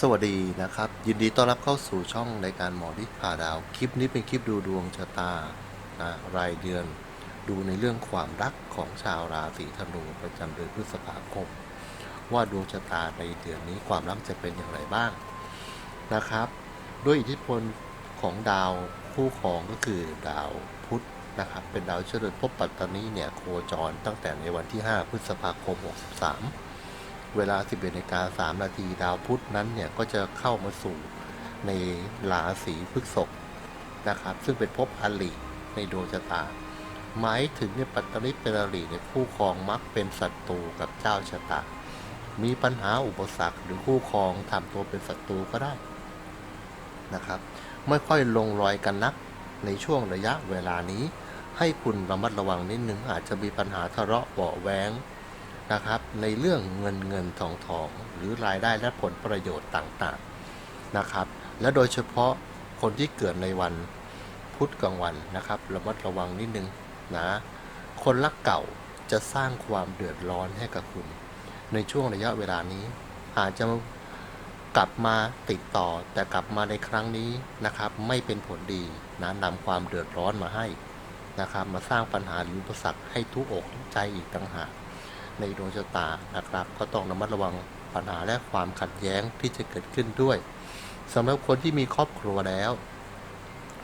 สวัสดีนะครับ ยินดีต้อนรับเข้าสู่ช่องรายการหมอดิพาดาว คลิปนี้เป็นคลิปดูดวงชะตานะรายเดือน ดูในเรื่องความรักของชาวราศีธนูประจำเดือนพฤษภาคม ว่าดวงชะตาในเดือนนี้ความรักจะเป็นอย่างไรบ้างนะครับ ด้วยอิทธิพลของดาวคู่ครองก็คือดาวพุธนะครับ เป็นดาวเจริญภพปัตตานีเนี่ยโคจรตั้งแต่ในวันที่ 5 พฤษภาคม 63 เวลา 11นาฬิกา3นาทีดาวพุธนั้นเนี่ยก็จะเข้ามาสู่ในราศีพฤษภนะครับ ซึ่งเป็นภพอลิในดวงชะตา หมายถึงเนี่ยปัตตานีเป็นอริเนี่ยคู่ครองมักเป็นศัตรูกับเจ้าชะตา มีปัญหาอุปสรรคหรือคู่ครองทำตัวเป็นศัตรูก็ได้นะครับ ไม่ค่อยลงรอยกันนักในช่วงระยะเวลานี้ ให้คุณระมัดระวังนิดนึงอาจจะมีปัญหาทะเลาะเบาะแว้ง นะครับ ในเรื่องเงินเงินทองทองหรือรายได้และผลประโยชน์ต่างๆนะครับ และโดยเฉพาะคนที่เกิดในวันพุธกลางวันนะครับระมัดระวังนิดนึงนะคนรักเก่าจะสร้างความเดือดร้อนให้กับคุณ ในช่วงระยะเวลานี้ อาจจะกลับมาติดต่อแต่กลับมาในครั้งนี้นะครับ ไม่เป็นผลดีนะนำความเดือดร้อนมาให้นะครับ มาสร้างปัญหาหรืออุปสรรคให้ทุกอกทุกใจอีกต่างหาก ในดวงชะตานะครับ ก็ต้องระมัดระวังปัญหาและความขัดแย้งที่จะเกิดขึ้นด้วยสำหรับคนที่มีครอบครัวแล้ว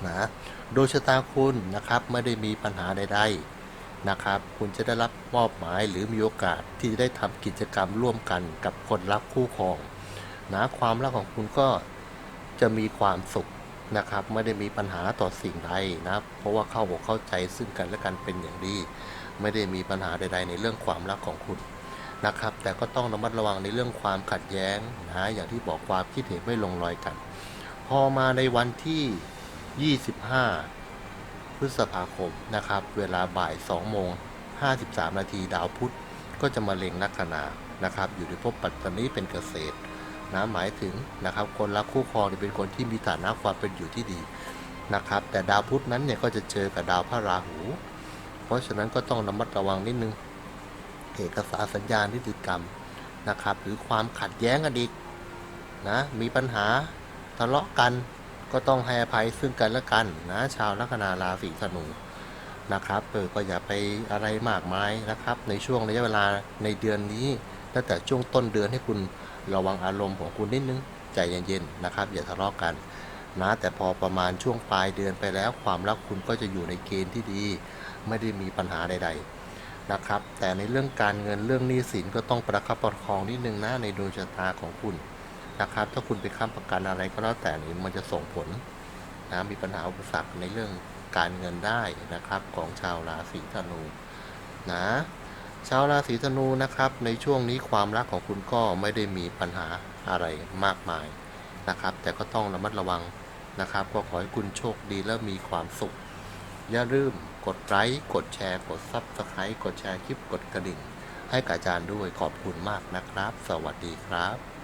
นะดวงชะตาคุณนะครับไม่ได้มีปัญหาใดๆนะครับ คุณจะได้รับมอบหมายหรือมีโอกาสที่จะได้ทำกิจกรรมร่วมกันกับคนรักคู่ครองนะความรักของคุณก็จะมีความสุขนะครับ ไม่ได้มีปัญหาต่อสิ่งใดนะเพราะว่าเข้าอกเข้าใจซึ่งกันและกันเป็นอย่างดี ไม่ได้มีปัญหาใด ๆ ในเรื่องความรักของคุณนะครับ แต่ก็ต้องระมัดระวังในเรื่องความขัดแย้งนะอย่างที่บอกความคิดเห็นไม่ลงรอยกัน พอมาในวันที่ 25 พฤษภาคมนะครับ เวลาบ่าย2โมง53 นาทีดาวพุธก็จะมาเล็งลัคนานะครับ อยู่ในภพปัตตานีเป็นเกษตรนะหมายถึงนะครับ คนรักคู่ครองเนี่ยเป็นคนที่มีฐานะความเป็นอยู่ที่ดีนะครับ แต่ดาวพุธนั้นเนี่ยก็จะเจอกับดาวพระราหู เพราะฉะนั้นก็ต้องระมัดระวังนิดนึง เอกสารสัญญานิติกรรมนะครับ หรือความขัดแย้งกันอีกนะมีปัญหาทะเลาะกันก็ต้องให้อภัยซึ่งกันและกันนะชาวลัคนาราศีธนูนะครับเออก็อย่าไปอะไรมากมายนะครับ ในช่วงระยะเวลาในเดือนนี้ตั้งแต่ช่วงต้นเดือนให้คุณระวังอารมณ์ของคุณนิดนึงใจเย็นๆนะครับ อย่าทะเลาะกันนะแต่พอประมาณช่วงปลายเดือนไปแล้วความรักคุณก็จะอยู่ในเกณฑ์ที่ดี ไม่ได้มีปัญหาใด ๆนะครับ แต่ในเรื่องการเงินเรื่องหนี้สินก็ต้องประคับประคองนิดนึงนะในดวงชะตาของคุณนะครับ ถ้าคุณไปค้ำประกันอะไรก็แล้วแต่นี่มันจะส่งผลนะมีปัญหาอุปสรรคในเรื่องการเงินได้นะครับของชาวราศีธนูนะชาวราศีธนูนะครับในช่วงนี้ความรักของคุณก็ไม่ได้มีปัญหาอะไรมากมายนะครับ แต่ก็ต้องระมัดระวังนะครับ ก็ขอให้คุณโชคดีและมีความสุข อย่าลืม กดไลค์กดแชร์ กดซับสไครต์กดแชร์คลิปกดกระดิ่ง ให้กับอาจารย์ด้วยขอบคุณมากนะครับ สวัสดีครับ